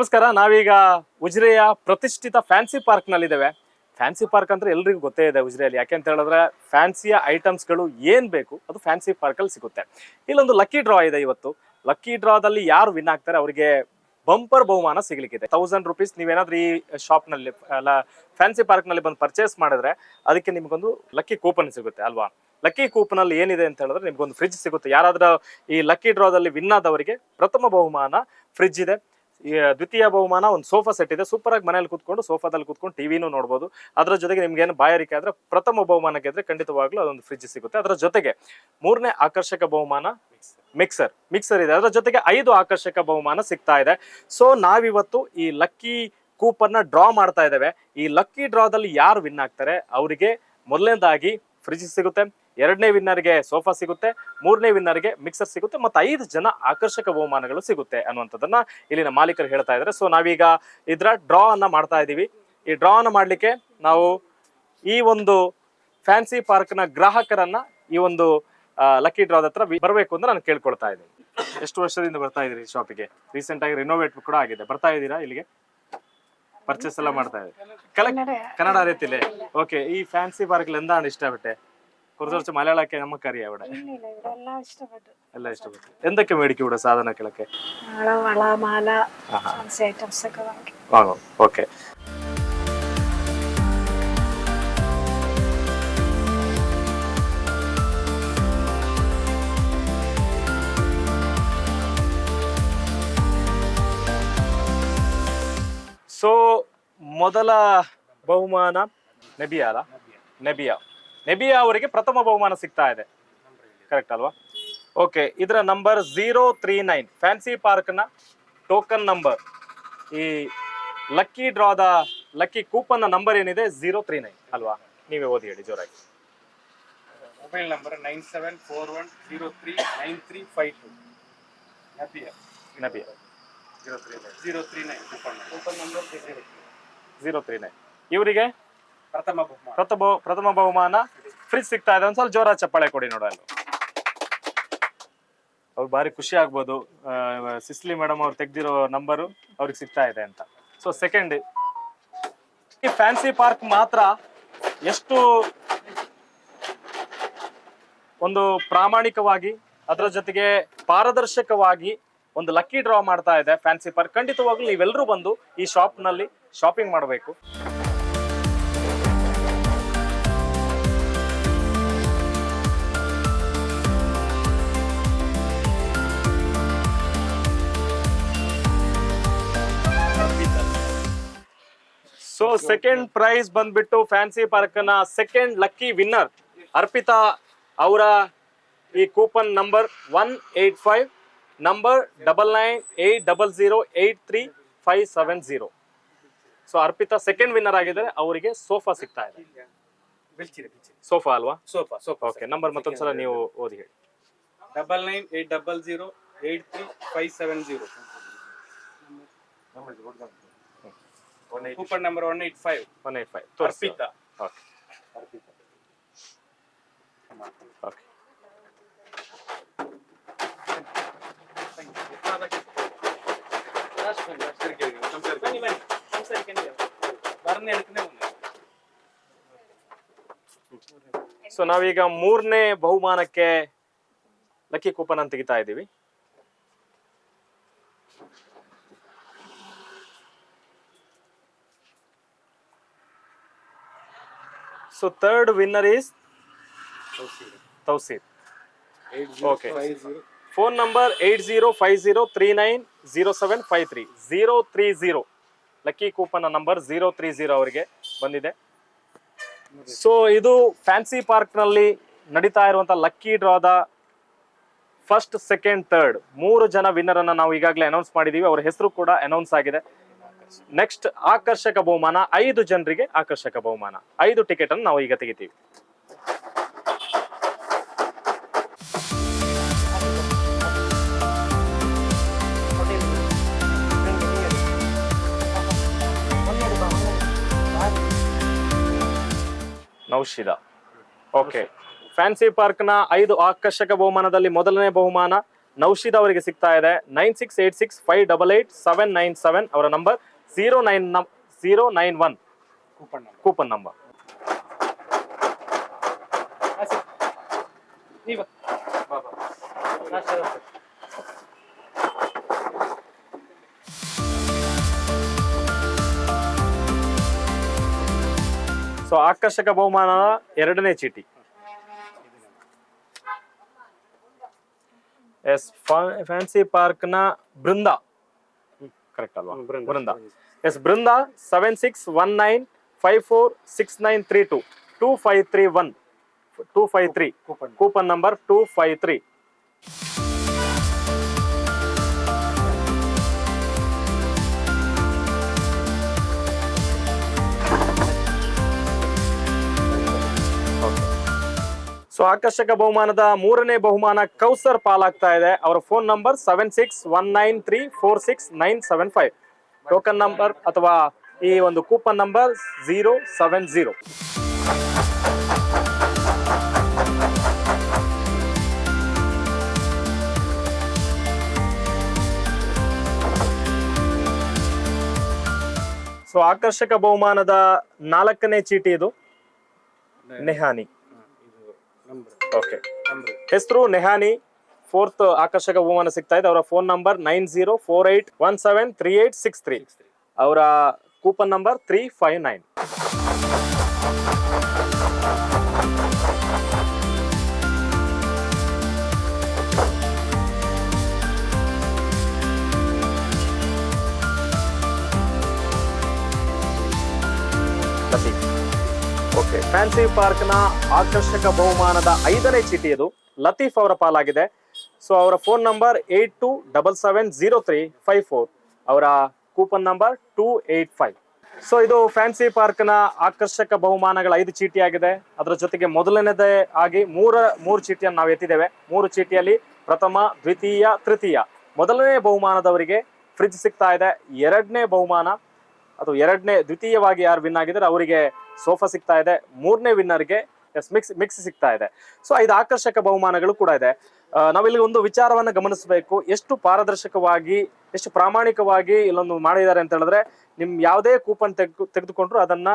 ನಮಸ್ಕಾರ, ನಾವೀಗ ಉಜಿರೆಯ ಪ್ರತಿಷ್ಠಿತ ಫ್ಯಾನ್ಸಿ ಪಾರ್ಕ್ ನಲ್ಲಿದ್ದೇವೆ ಫ್ಯಾನ್ಸಿ ಪಾರ್ಕ್ ಅಂದ್ರೆ ಎಲ್ರಿಗೂ ಗೊತ್ತೇ ಇದೆ ಉಜಿರೆಯಲ್ಲಿ. ಯಾಕೆ ಅಂತ ಹೇಳಿದ್ರೆ ಫ್ಯಾನ್ಸಿಯ ಐಟಮ್ಸ್ಗಳು ಏನ್ ಬೇಕು ಅದು ಫ್ಯಾನ್ಸಿ ಪಾರ್ಕ್ ಅಲ್ಲಿ ಸಿಗುತ್ತೆ. ಇಲ್ಲೊಂದು ಲಕ್ಕಿ ಡ್ರಾ ಇದೆ ಇವತ್ತು. ಲಕ್ಕಿ ಡ್ರಾದಲ್ಲಿ ಯಾರು ವಿನ್ ಆಗ್ತಾರೆ ಅವರಿಗೆ ಬಂಪರ್ ಬಹುಮಾನ ಸಿಗ್ಲಿಕ್ಕಿದೆ. ತೌಸಂಡ್ ರುಪೀಸ್ ನೀವೇನಾದ್ರೂ ಈ ಶಾಪ್ನಲ್ಲಿ ಅಲ್ಲ, ಫ್ಯಾನ್ಸಿ ಪಾರ್ಕ್ನಲ್ಲಿ ಬಂದು ಪರ್ಚೇಸ್ ಮಾಡಿದ್ರೆ ಅದಕ್ಕೆ ನಿಮ್ಗೊಂದು ಲಕ್ಕಿ ಕೂಪನ್ ಸಿಗುತ್ತೆ ಅಲ್ವಾ? ಲಕ್ಕಿ ಕೂಪನ್ ಅಲ್ಲಿ ಏನಿದೆ ಅಂತ ಹೇಳಿದ್ರೆ ನಿಮ್ಗೊಂದು ಫ್ರಿಜ್ ಸಿಗುತ್ತೆ. ಯಾರಾದ್ರೂ ಈ ಲಕ್ಕಿ ಡ್ರಾದಲ್ಲಿ ವಿನ್ ಆದವರಿಗೆ ಪ್ರಥಮ ಬಹುಮಾನ ಫ್ರಿಜ್ ಇದೆ. ಈ ದ್ವಿತೀಯ ಬಹುಮಾನ ಒಂದು ಸೋಫಾ ಸೆಟ್ ಇದೆ. ಸೂಪರ್ ಆಗಿ ಮನೆಯಲ್ಲಿ ಕೂತ್ಕೊಂಡು ಸೋಫಾದಲ್ಲಿ ಕೂತ್ಕೊಂಡು ಟಿವಿನೂ ನೋಡ್ಬೋದು. ಅದರ ಜೊತೆಗೆ ನಿಮ್ಗೆ ಏನು ಬಾಯಾರಿಕೆ ಆದ್ರೆ ಪ್ರಥಮ ಬಹುಮಾನಕ್ಕೆ ಇದ್ರೆ ಖಂಡಿತವಾಗ್ಲೂ ಅದೊಂದು ಫ್ರಿಜ್ ಸಿಗುತ್ತೆ. ಅದರ ಜೊತೆಗೆ ಮೂರನೇ ಆಕರ್ಷಕ ಬಹುಮಾನ ಮಿಕ್ಸರ್ ಮಿಕ್ಸರ್ ಇದೆ. ಅದರ ಜೊತೆಗೆ ಐದು ಆಕರ್ಷಕ ಬಹುಮಾನ ಸಿಗ್ತಾ ಇದೆ. ಸೊ ನಾವಿವತ್ತು ಈ ಲಕ್ಕಿ ಕೂಪನ್ನ ಡ್ರಾ ಮಾಡ್ತಾ ಇದ್ದೇವೆ. ಈ ಲಕ್ಕಿ ಡ್ರಾದಲ್ಲಿ ಯಾರು ವಿನ್ ಆಗ್ತಾರೆ? ಅವರಿಗೆ ಮೊದಲನೇದಾಗಿ ಫ್ರಿಜ್ ಸಿಗುತ್ತೆ. ಎರಡನೇ ವಿನ್ನರ್ಗೆ ಸೋಫಾ ಸಿಗುತ್ತೆ ಮೂರನೇ ವಿನ್ನರ್ಗೆ ಮಿಕ್ಸರ್ ಸಿಗುತ್ತೆ ಮತ್ತೆ ಐದು ಜನ ಆಕರ್ಷಕ ಬಹುಮಾನಗಳು ಸಿಗುತ್ತೆ ಅನ್ನುವಂಥದ್ದನ್ನ ಇಲ್ಲಿನ ಮಾಲೀಕರು ಹೇಳ್ತಾ ಇದ್ದಾರೆ. ಸೊ ನಾವೀಗ ಇದರ ಡ್ರಾ ಅನ್ನ ಮಾಡ್ತಾ ಇದ್ದೀವಿ. ಈ ಡ್ರಾ ಅನ್ನ ಮಾಡ್ಲಿಕ್ಕೆ ನಾವು ಈ ಒಂದು ಫ್ಯಾನ್ಸಿ ಪಾರ್ಕ್ನ ಗ್ರಾಹಕರನ್ನ ಈ ಒಂದು ಲಕ್ಕಿ ಡ್ರಾ ಹತ್ರ ಬರಬೇಕು ಅಂತ ನಾನು ಕೇಳ್ಕೊಳ್ತಾ ಇದ್ದೀನಿ. ಎಷ್ಟು ವರ್ಷದಿಂದ ಬರ್ತಾ ಇದ್ದೀರಿ ಈ ಶಾಪಿಗೆ ರೀಸೆಂಟ್ ಆಗಿ ರಿನೋವೇಟ್ ಕೂಡ ಆಗಿದೆ. ಬರ್ತಾ ಇದ್ದೀರಾ ಇಲ್ಲಿಗೆ? ಪರ್ಚೇಸ್ ಎಲ್ಲ ಮಾಡ್ತಾ ಇದ್ದೀವಿ ಕನ್ನಡ ರೀತಿಲಿ ಓಕೆ ಈ ಫ್ಯಾನ್ಸಿ ಪಾರ್ಕ್ ಎಂದ ಇಷ್ಟಪಟ್ಟೆ? കുറച്ച് കുറച്ച് മലയാളമൊക്കെ നമുക്കറിയാം ഇവിടെ ഇല്ല ഇല്ല ഇവിടെ എല്ലാം ഇഷ്ടപ്പെട്ടു എല്ലാം ഇഷ്ടപ്പെട്ടു എന്തൊക്കെ മേടിക്കും ഇവിടെ സാധനങ്ങളൊക്കെ വള വള മാല ആഹാ. ഫാൻസി ഐറ്റംസ് ഒക്കെ വാങ്ങി വാങ്ങും ഓക്കെ ಸೊ ಮೊದಲ ಬಹುಮಾನ ನೆಬಿಯಾ ಅಲ್ಲ ನೆಬಿಯಾ ನೆಬಿಯಾ ಅವರಿಗೆ ಪ್ರಥಮ ಬಹುಮಾನ ಸಿಗ್ತಾ ಇದೆ. ಕರೆಕ್ಟ್ ಅಲ್ವಾ? ಓಕೆ ಇದರ number zero three nine fancy ಪಾರ್ಕ್ನ token number ಈ ಲಕ್ಕಿ ಡ್ರಾದ ಲಕ್ಕಿ ಕೂಪನ್ ನಂಬರ್ ಏನಿದೆ? ಝೀರೋ ತ್ರೀ ನೈನ್ ಅಲ್ವಾ? ನೀವೇ ಓದಿ ಹೇಳಿ ಜೋರಾಗಿ. Mobile number nine seven four one zero three nine three five two Nabiya Nabiya zero three nine zero three nine coupon number zero three nine ಇವರಿಗೆ? ಪ್ರಥಮ ಬಹುಮಾನ. ಪ್ರಥಮ ಬಹುಮಾನ. ಫ್ರಿಜ್ ಸಿಗ್ತಾ ಇದೆ. ಒಂದ್ ಸ್ವಲ್ಪ ಜೋರ ಚಪ್ಪಾಳೆ ಕೊಡಿ ನೋಡ ಅವ್ರು ಭಾರಿ ಖುಷಿ ಆಗ್ಬೋದು. ಸಿಸ್ಲಿ ಮೇಡಮ್ ಅವ್ರು ತೆಗ್ದಿರೋ ನಂಬರು ಅವ್ರಿಗೆ ಸಿಗ್ತಾ ಇದೆ ಅಂತ. ಸೊ ಸೆಕೆಂಡ್ ಈ ಫ್ಯಾನ್ಸಿ ಪಾರ್ಕ್ ಮಾತ್ರ ಎಷ್ಟು ಒಂದು ಪ್ರಾಮಾಣಿಕವಾಗಿ, ಅದರ ಜೊತೆಗೆ ಪಾರದರ್ಶಕವಾಗಿ ಒಂದು ಲಕ್ಕಿ ಡ್ರಾ ಮಾಡ್ತಾ ಇದೆ ಫ್ಯಾನ್ಸಿ ಪಾರ್ಕ್ ಖಂಡಿತವಾಗ್ಲೂ ನೀವೆಲ್ಲರೂ ಬಂದು ಈ ಶಾಪ್ನಲ್ಲಿ ಶಾಪಿಂಗ್ ಮಾಡಬೇಕು. ಸೊ ಸೆಕೆಂಡ್ ಪ್ರೈಸ್ ಬಂದ್ಬಿಟ್ಟು ಫ್ಯಾನ್ಸಿ ಪಾರ್ಕ್ನ ಸೆಕೆಂಡ್ ಲಕ್ಕಿ ವಿನ್ನರ್ ಅರ್ಪಿತಾ ಅವರ ಈ coupon number one eight five number double nine eight double zero eight three five seven zero so Arpitha second winner ಆಗಿದ್ದಾರೆ. ಅವರಿಗೆ ಸೋಫಾ ಸಿಗ್ತಾ ಇದೆ. ಸೋಫಾ ಅಲ್ವಾ? ಸೋಫಾ ಸೋಫಾ ಓಕೆ ನಂಬರ್ ಮತ್ತೊಂದ್ಸಲ ನೀವು ಓದಿ ಹೇಳಿ. Double nine eight double zero eight three five seven zero coupon number one eight five one eight five Arpita okay okay so ನಾವೀಗ ಮೂರನೇ ಬಹುಮಾನಕ್ಕೆ ಲಕ್ಕಿ ಕೂಪನ್ ತೆಗಿತಾ ಇದ್ದೀವಿ. So third winner is Tauseer okay phone number eight zero five zero three nine zero seven five three zero three zero lucky coupon number zero three zero ಅವರಿಗೆ ಬಂದಿದೆ. So ಇದು fancy ಪಾರ್ಕ್ನಲ್ಲಿ ನಡೀತಾ ಇರುವಂಥ lucky ಡ್ರಾದ first second third ಮೂರು ಜನ ವಿನ್ನರನ್ನು ನಾವು ಈಗಾಗಲೇ ಅನೌನ್ಸ್ ಮಾಡಿದ್ದೀವಿ ಅವರ ಹೆಸರು ಕೂಡ ಅನೌನ್ಸ್ ಆಗಿದೆ. ನೆಕ್ಸ್ಟ್ ಆಕರ್ಷಕ ಬಹುಮಾನ, ಐದು ಜನರಿಗೆ ಆಕರ್ಷಕ ಬಹುಮಾನ. ಐದು ಟಿಕೆಟ್ ಅನ್ನು ನಾವು ಈಗ ತೆಗಿತೀವಿ. ನೌಶಿದ. ಓಕೆ ಫ್ಯಾನ್ಸಿ ಪಾರ್ಕ್ನ ಐದು ಆಕರ್ಷಕ ಬಹುಮಾನದಲ್ಲಿ ಮೊದಲನೇ ಬಹುಮಾನ ನೌಶಿದ್ ಅವರಿಗೆ ಸಿಗ್ತಾ ಇದೆ. Nine six eight six five double eight seven nine seven ಅವರ ನಂಬರ್ ಝೀರೋ ನೈನ್ ನಮ್ zero nine one coupon number coupon number ನೀವು ಸೊ ಆಕರ್ಷಕ ಬಹುಮಾನದ ಎರಡನೇ ಚೀಟಿ. ಎಸ್ ಫ್ಯಾನ್ಸಿ ಪಾರ್ಕ್ನ ಬೃಂದ. ಕರೆಕ್ಟ್ ಅಲ್ವಾ? ಹ್ಮ್, Brinda. Brinda. Yes Brinda seven six one nine five four six nine three two two five three one two five three coupon coupon number two five three so ಆಕರ್ಷಕ ಬಹುಮಾನದ ಮೂರನೇ ಬಹುಮಾನ ಕೌಸರ್ ಪಾಲಾಗ್ತಾ ಇದೆ. ಅವರ phone number seven six one nine three four six nine seven five token number ಅಥವಾ ಈ ಒಂದು coupon number zero seven zero so ಆಕರ್ಷಕ ಬಹುಮಾನದ ನಾಲ್ಕನೇ ಚೀಟಿ ಇದು. ನೆಹಾನಿ. ಓಕೆ ಹೆಸರು ನೆಹಾನಿ. ಫೋರ್ತ್ ಆಕರ್ಷಕ ಬಹುಮಾನ ಸಿಗ್ತಾ ಇದೆ. ಅವರ phone number nine zero four eight one seven three eight six three ಅವರ coupon number three five nine fancy ಪಾರ್ಕ್ನ ಆಕರ್ಷಕ ಬಹುಮಾನದ ಐದನೇ ಚೀಟಿ ಇದು. ಲತೀಫ್ ಅವರ ಪಾಲಾಗಿದೆ. ಸೊ ಅವರ phone number eight two double seven zero three five four. ಅವರ coupon number two eight five. So ಇದು ಫ್ಯಾನ್ಸಿ ಪಾರ್ಕ್ನ ಆಕರ್ಷಕ ಬಹುಮಾನಗಳ ಐದು ಚೀಟಿ ಆಗಿದೆ ಅದರ ಜೊತೆಗೆ ಮೊದಲನೇದೇ ಆಗಿ ಮೂರ, ಮೂರು ಚೀಟಿಯನ್ನು ನಾವು ಎತ್ತಿದ್ದೇವೆ. ಮೂರು ಚೀಟಿಯಲ್ಲಿ ಪ್ರಥಮ, ದ್ವಿತೀಯ, ತೃತೀಯ. ಮೊದಲನೇ ಬಹುಮಾನದವರಿಗೆ ಫ್ರಿಜ್ ಸಿಗ್ತಾ ಇದೆ. ಎರಡನೇ ಬಹುಮಾನ ಅದು ಎರಡನೇ ದ್ವಿತೀಯವಾಗಿ ಯಾರು ವಿನ್ ಆಗಿದ್ದಾರೆ, ಅವರಿಗೆ ಸೋಫಾ ಸಿಗ್ತಾ ಇದೆ. ಮೂರನೇ ವಿನ್ನರ್ಗೆ ಎಸ್ ಮಿಕ್ಸ್ ಮಿಕ್ಸ್ ಸಿಗ್ತಾ ಇದೆ. ಸೊ ಐದು ಆಕರ್ಷಕ ಬಹುಮಾನಗಳು ಕೂಡ ಇದೆ. ನಾವಿಲ್ಲಿ ಒಂದು ವಿಚಾರವನ್ನು ಗಮನಿಸಬೇಕು. ಎಷ್ಟು ಪಾರದರ್ಶಕವಾಗಿ, ಎಷ್ಟು ಪ್ರಾಮಾಣಿಕವಾಗಿ ಇಲ್ಲೊಂದು ಮಾಡಿದ್ದಾರೆ ಅಂತ ಹೇಳಿದ್ರೆ, ನಿಮ್ ಯಾವುದೇ ಕೂಪನ್ ತೆಗೆದು ತೆಗೆದುಕೊಂಡ್ರು ಅದನ್ನ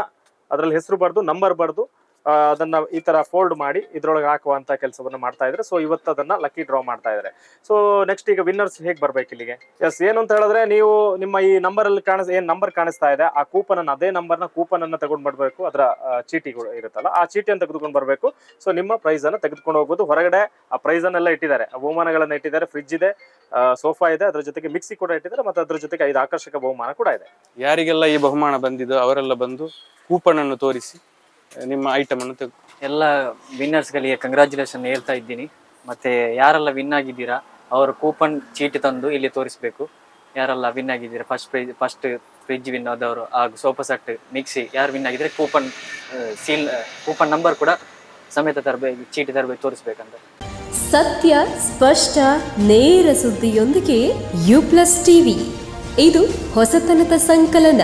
ಅದರಲ್ಲಿ ಹೆಸರು ಬರೆದು ನಂಬರ್ ಬರೆದು ಅದನ್ನ ಈ ತರ ಫೋಲ್ಡ್ ಮಾಡಿ ಇದ್ರೊಳಗೆ ಹಾಕುವಂತ ಕೆಲಸವನ್ನ ಮಾಡ್ತಾ ಇದ್ರೆ ಸೊ ಇವತ್ತು ಅದನ್ನ ಲಕ್ಕಿ ಡ್ರಾ ಮಾಡ್ತಾ ಇದ್ದಾರೆ ಸೊ ನೆಕ್ಸ್ಟ್ ಈಗ ವಿನ್ನರ್ಸ್ ಹೇಗೆ ಬರ್ಬೇಕು ಇಲ್ಲಿಗೆ? ಎಸ್ ಏನು ಅಂತ ಹೇಳಿದ್ರೆ ನೀವು ನಿಮ್ಮ ಈ ನಂಬರ್ ಅಲ್ಲಿ ಕಾಣಿಸ್, ಏನ್ ನಂಬರ್ ಕಾಣಿಸ್ತಾ ಇದೆ, ಆ ಕೂಪನ್ ಅನ್ನ, ಅದೇ ನಂಬರ್ನ ಕೂಪನ್ ಅನ್ನ ತಗೊಂಡ್ ಬರ್ಬೇಕು, ಅದರ ಚೀಟಿಗಳು ಇರುತ್ತಲ್ಲ, ಆ ಚೀಟಿಯನ್ನು ತೆಗೆದುಕೊಂಡು ಬರಬೇಕು. ಸೊ ನಿಮ್ಮ ಪ್ರೈಸ್ ಅನ್ನ ತೆಗೆದುಕೊಂಡು ಹೋಗ್ಬೋದು. ಹೊರಗಡೆ ಆ ಪ್ರೈಸ್ ಅನ್ನೆಲ್ಲ ಇಟ್ಟಿದ್ದಾರೆ. ಬಹುಮಾನಗಳನ್ನ ಇಟ್ಟಿದ್ದಾರೆ ಫ್ರಿಜ್ ಇದೆ ಸೋಫಾ ಇದೆ, ಅದ್ರ ಜೊತೆಗೆ ಮಿಕ್ಸಿ ಕೂಡ ಇಟ್ಟಿದ್ದಾರೆ, ಮತ್ತೆ ಅದ್ರ ಜೊತೆಗೆ ಐದು ಆಕರ್ಷಕ ಬಹುಮಾನ ಕೂಡ ಇದೆ. ಯಾರಿಗೆಲ್ಲ ಈ ಬಹುಮಾನ ಬಂದಿದ್ದು ಅವರೆಲ್ಲ ಬಂದು ಕೂಪನ್ ಅನ್ನು ತೋರಿಸಿ ನಿಮ್ಮ ಐಟಮ್ ಅನ್ನು ತೆಗೆ ಎಲ್ಲ ವಿನ್ನರ್ಸ್ಗಳಿಗೆ ಕಂಗ್ರ್ಯಾಚುಲೇಷನ್ ಹೇಳ್ತಾ ಇದ್ದೀನಿ. ಮತ್ತೆ ಯಾರೆಲ್ಲ ವಿನ್ ಆಗಿದ್ದೀರಾ ಅವರ ಕೂಪನ್ ಚೀಟಿ ತಂದು ಇಲ್ಲಿ ತೋರಿಸಬೇಕು. ಯಾರೆಲ್ಲ ವಿನ್ ಆಗಿದ್ದೀರಾ first prize first fridge win ಆದವರು ಹಾಗೂ ಸೋಫಾ ಸೆಟ್ ಮಿಕ್ಸಿ ಯಾರು ವಿನ್ ಆಗಿದ್ರೆ ಕೂಪನ್ ಸೀಲ್ ಕೂಪನ್ ನಂಬರ್ ಕೂಡ ಸಮೇತ ತರಬೇಕು ಚೀಟಿ ತರಬೇಕು ತೋರಿಸ್ಬೇಕಂತ. ಸತ್ಯ ಸ್ಪಷ್ಟ ನೇರ ಸುದ್ದಿಯೊಂದಿಗೆ ಯು ಪ್ಲಸ್ ಟಿವಿ ಇದು ಹೊಸತನದ ಸಂಕಲನ.